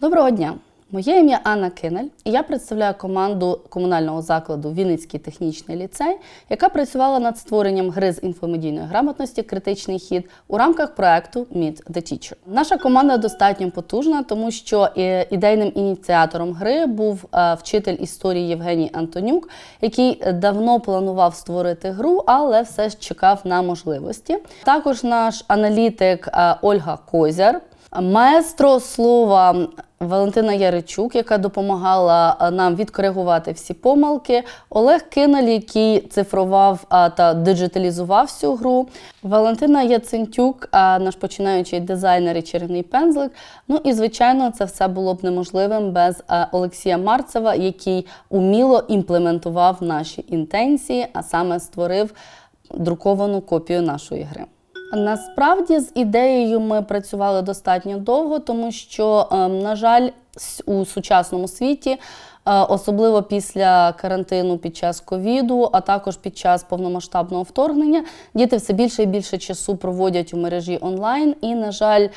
Доброго дня! Моє ім'я Анна Кинель, і я представляю команду комунального закладу Вінницький технічний ліцей, яка працювала над створенням гри з інфомедійної грамотності Критичний хід у рамках проекту Meet the Teacher. Наша команда достатньо потужна, тому що е, ідейним ініціатором гри був е, вчитель історії Євгеній Антонюк, який давно планував створити гру, але все ж чекав на можливості. Також наш аналітик е, Ольга Козяр. Маестро слова Валентина Яричук, яка допомагала нам відкоригувати всі помилки. Олег Кинель, який цифрував та диджиталізував всю гру. Валентина Яцентюк, наш починаючий дизайнер і чарівний пензлик. Ну і звичайно, це все було б неможливим без Олексія Марцева, який уміло імплементував наші інтенції, а саме створив друковану копію нашої гри. Насправді з ідеєю ми працювали достатньо довго, тому що, ем, на жаль, у сучасному світі, е, особливо після карантину під час ковіду, а також під час повномасштабного вторгнення, діти все більше і більше часу проводять у мережі онлайн. І, на жаль,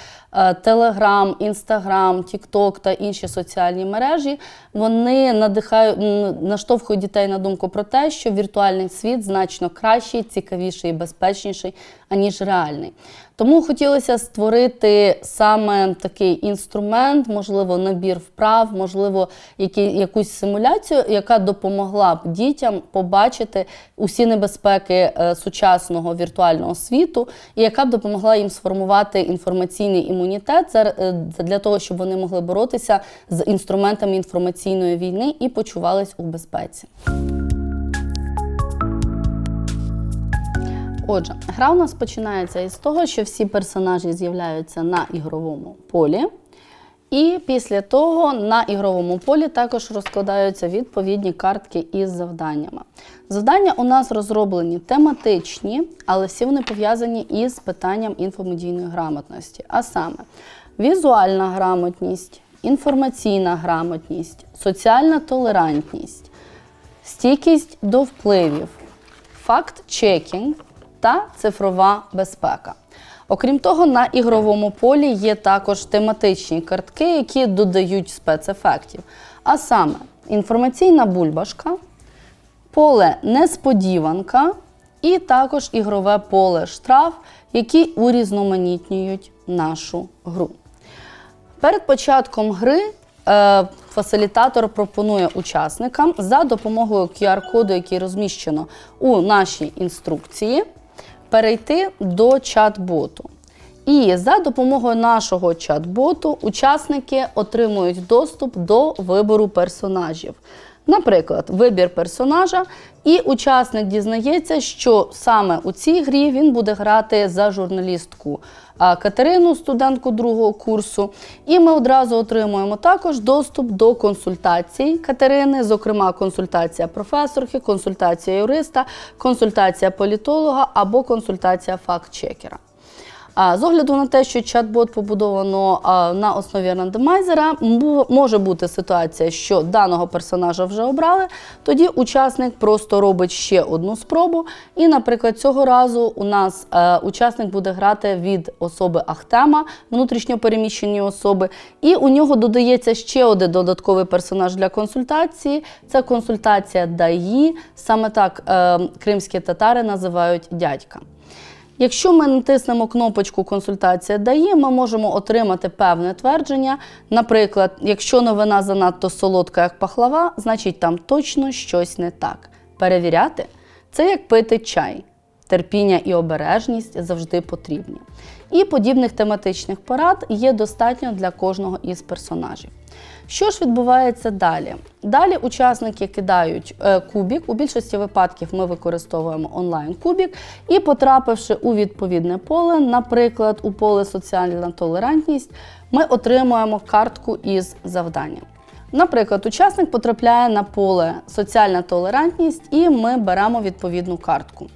Телеграм, Інстаграм, Тікток та інші соціальні мережі вони надихають наштовхують дітей на думку про те, що віртуальний світ значно кращий, цікавіший і безпечніший, аніж реальний. Тому хотілося створити саме такий інструмент, можливо, набір вправ, можливо, які, якусь симуляцію, яка допомогла б дітям побачити усі небезпеки е, сучасного віртуального світу, і яка б допомогла їм сформувати інформаційний імунітет е, для того, щоб вони могли боротися з інструментами інформаційної війни і почувались у безпеці. Отже, гра у нас починається із того, що всі персонажі з'являються на ігровому полі. І після того на ігровому полі також розкладаються відповідні картки із завданнями. Завдання у нас розроблені тематичні, але всі вони пов'язані із питанням інфомедійної грамотності. А саме візуальна грамотність, інформаційна грамотність, соціальна толерантність, стійкість до впливів, факт-чекінг та цифрова безпека. Окрім того, на ігровому полі є також тематичні картки, які додають спецефектів. А саме інформаційна бульбашка, поле несподіванка і також ігрове поле штраф, які урізноманітнюють нашу гру. Перед початком гри е, фасилітатор пропонує учасникам за допомогою QR-коду, який розміщено у нашій інструкції, перейти до чат-боту. І за допомогою нашого чат-боту учасники отримують доступ до вибору персонажів. Наприклад, вибір персонажа, і учасник дізнається, що саме у цій грі він буде грати за журналістку Катерину, студентку другого курсу. І ми одразу отримуємо також доступ до консультацій Катерини, зокрема, консультація професорки, консультація юриста, консультація політолога або консультація факт-чекера. З огляду на те, що чат-бот побудовано на основі рандомайзера, може бути ситуація, що даного персонажа вже обрали. Тоді учасник просто робить ще одну спробу. І, наприклад, цього разу у нас е, учасник буде грати від особи Ахтема, внутрішньопереміщені особи, і у нього додається ще один додатковий персонаж для консультації. Це консультація ДАї. Саме так е, кримські татари називають дядька. Якщо ми натиснемо кнопочку Консультація дає, ми можемо отримати певне твердження. Наприклад, якщо новина занадто солодка, як пахлава, значить там точно щось не так. Перевіряти це як пити чай. Терпіння і обережність завжди потрібні. І подібних тематичних порад є достатньо для кожного із персонажів. Що ж відбувається далі? Далі учасники кидають е, кубік. У більшості випадків ми використовуємо онлайн-кубік, і, потрапивши у відповідне поле, наприклад, у поле соціальна толерантність, ми отримуємо картку із завданням. Наприклад, учасник потрапляє на поле соціальна толерантність, і ми беремо відповідну картку.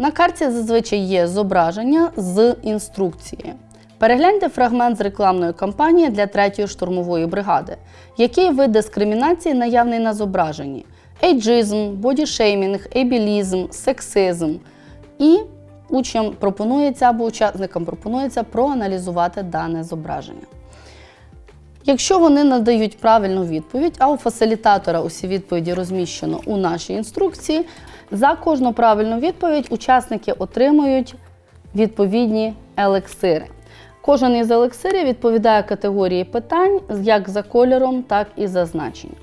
На карті зазвичай є зображення з інструкції. Перегляньте фрагмент з рекламної кампанії для 3-ї штурмової бригади. Який вид дискримінації наявний на зображенні? Ейджизм, бодішеймінг, ейбілізм, сексизм. І учням пропонується або учасникам пропонується проаналізувати дане зображення. Якщо вони надають правильну відповідь, а у фасилітатора усі відповіді розміщено у нашій інструкції, за кожну правильну відповідь учасники отримують відповідні елексири. Кожен із елексирів відповідає категорії питань як за кольором, так і за значенням.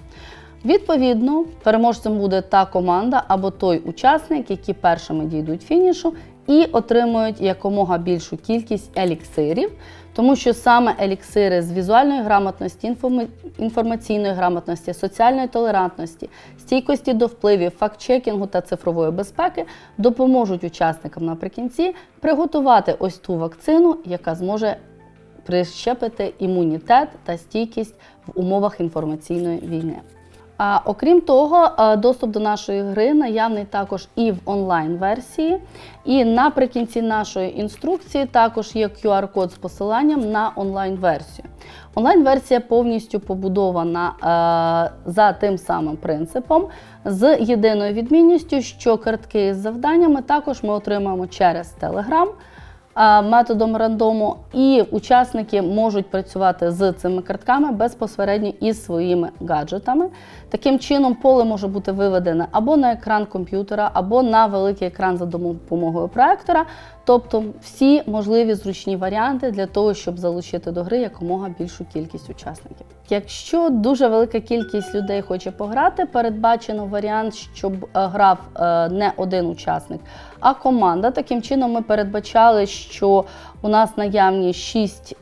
Відповідно, переможцем буде та команда або той учасник, які першими дійдуть фінішу і отримують якомога більшу кількість еліксирів, тому що саме еліксири з візуальної грамотності, інформа- інформаційної грамотності, соціальної толерантності, стійкості до впливів, факт-чекінгу та цифрової безпеки допоможуть учасникам наприкінці приготувати ось ту вакцину, яка зможе прищепити імунітет та стійкість в умовах інформаційної війни. А окрім того, доступ до нашої гри наявний також і в онлайн-версії. І наприкінці нашої інструкції також є QR-код з посиланням на онлайн-версію. Онлайн-версія повністю побудована за тим самим принципом, з єдиною відмінністю, що картки з завданнями також ми отримаємо через Telegram методом рандому, і учасники можуть працювати з цими картками безпосередньо із своїми гаджетами. Таким чином, поле може бути виведене або на екран комп'ютера, або на великий екран за допомогою проектора. Тобто всі можливі зручні варіанти для того, щоб залучити до гри якомога більшу кількість учасників. Якщо дуже велика кількість людей хоче пограти, передбачено варіант, щоб е, грав е, не один учасник, а команда. Таким чином, ми передбачали, що у нас наявні 6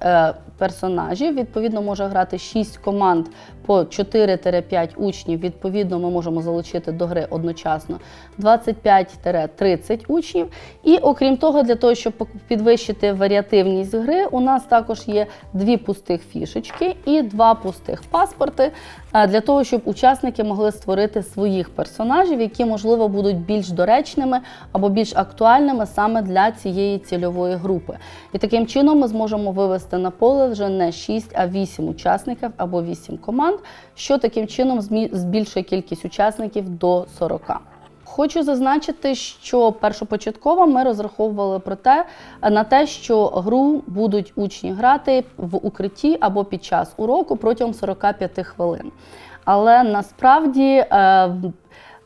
персонажів. Відповідно, може грати 6 команд по 4-5 учнів. Відповідно, ми можемо залучити до гри одночасно 25-30 учнів. І окрім того, для того, щоб підвищити варіативність гри, у нас також є дві пустих фішечки і два пустих паспорти е, для того, щоб учасники могли створити своїх персонажів, які можливо будуть більш доречними або більш актуальними саме для цієї цільової групи. І таким чином ми зможемо вивести на поле вже не 6, а 8 учасників або 8 команд, що таким чином збільшує кількість учасників до 40. Хочу зазначити, що першопочатково ми розраховували про те, на те, що гру будуть учні грати в укритті або під час уроку протягом 45 хвилин. Але насправді е,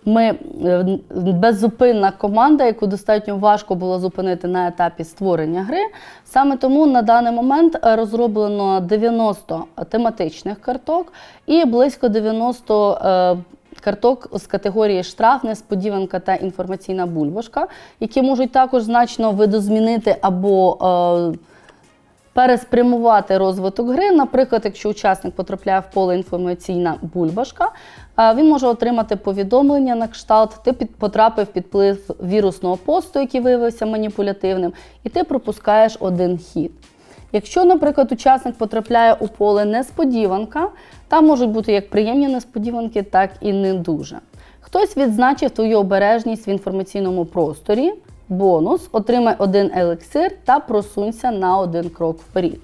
ми е, беззупинна команда, яку достатньо важко було зупинити на етапі створення гри. Саме тому на даний момент е, розроблено 90 тематичних карток і близько 90 е, карток з категорії штраф, несподіванка та інформаційна бульбашка, які можуть також значно видозмінити або переспрямувати розвиток гри. Наприклад, якщо учасник потрапляє в поле інформаційна бульбашка, він може отримати повідомлення на кшталт, ти потрапив під вплив вірусного посту, який виявився маніпулятивним, і ти пропускаєш один хід. Якщо, наприклад, учасник потрапляє у поле несподіванка, там можуть бути як приємні несподіванки, так і не дуже. Хтось відзначив твою обережність в інформаційному просторі, бонус, отримай один елексир та просунься на один крок вперед.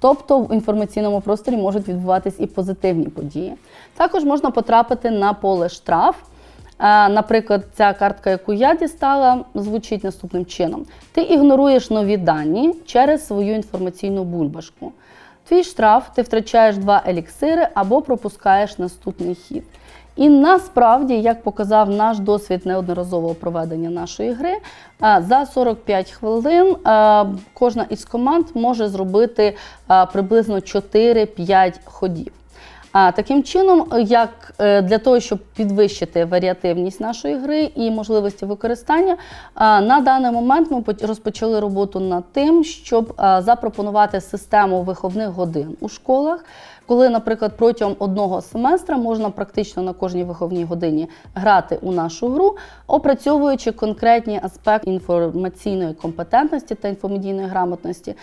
Тобто в інформаційному просторі можуть відбуватись і позитивні події. Також можна потрапити на поле штраф. Е, Наприклад, ця картка, яку я дістала, звучить наступним чином: ти ігноруєш нові дані через свою інформаційну бульбашку. Твій штраф ти втрачаєш два еліксири або пропускаєш наступний хід. І насправді, як показав наш досвід неодноразового проведення нашої гри, е, за 45 хвилин е, кожна із команд може зробити е, приблизно 4-5 ходів. А таким чином, як для того, щоб підвищити варіативність нашої гри і можливості використання, на даний момент ми поч- розпочали роботу над тим, щоб запропонувати систему виховних годин у школах. Коли, наприклад, протягом одного семестра можна практично на кожній виховній годині грати у нашу гру, опрацьовуючи конкретні аспекти інформаційної компетентності та інфомедійної грамотності,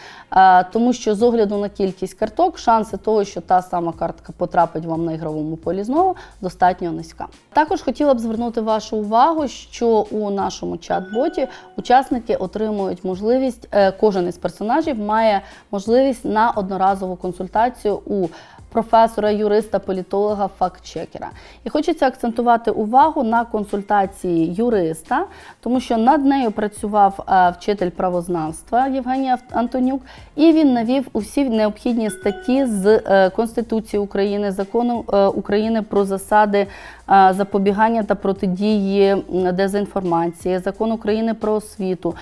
тому що з огляду на кількість карток, шанси того, що та сама картка потрапить вам на ігровому полі знову, достатньо низька. Також хотіла б звернути вашу увагу, що у нашому чат-боті учасники отримують можливість, е, кожен із персонажів має можливість на одноразову консультацію у професора, юриста, політолога, фактчекера. І хочеться акцентувати увагу на консультації юриста, тому що над нею працював е, вчитель правознавства Євгеній Антонюк, і він навів усі необхідні статті з е, Конституції України, закону е, України про засади запобігання та протидії дезінформації, закон України про освіту,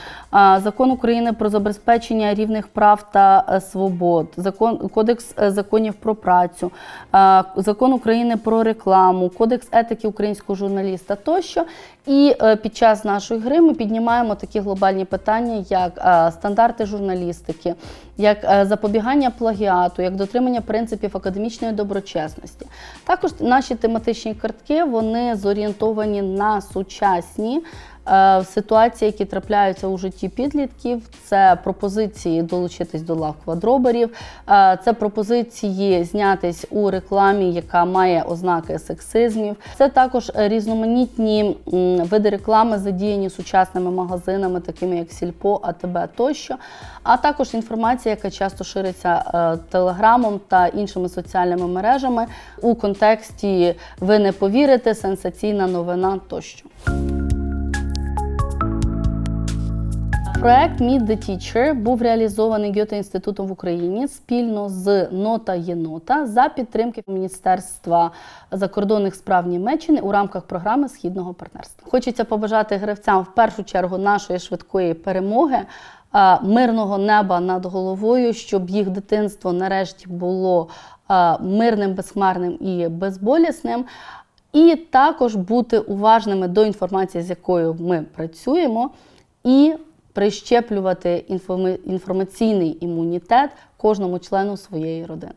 закон України про забезпечення рівних прав та свобод, закон кодекс законів про працю, е, закон України про рекламу, кодекс етики українського журналіста тощо. І е, під час нашої гри ми піднімаємо такі глобальні питання, як е, стандарти журналістики, як запобігання плагіату, як дотримання принципів академічної доброчесності. Також наші тематичні картки вони зорієнтовані на сучасні е, ситуації, які трапляються у житті підлітків. Це пропозиції долучитись до лав квадроберів, е, це пропозиції знятись у рекламі, яка має ознаки сексизмів. Це також різноманітні види реклами, задіяні сучасними магазинами, такими як Сільпо, АТБ тощо. А також інформація, яка часто шириться е, телеграмом та іншими соціальними мережами у контексті ви не повірите, сенсаційна новина тощо. Проект Meet the Teacher був реалізований Гьоте інститутом в Україні спільно з Нота Єнота за підтримки Міністерства закордонних справ Німеччини у рамках програми Східного партнерства. Хочеться побажати гравцям в першу чергу нашої швидкої перемоги, мирного неба над головою, щоб їх дитинство нарешті було мирним, безхмарним і безболісним. І також бути уважними до інформації, з якою ми працюємо, і прищеплювати інформаційний імунітет кожному члену своєї родини.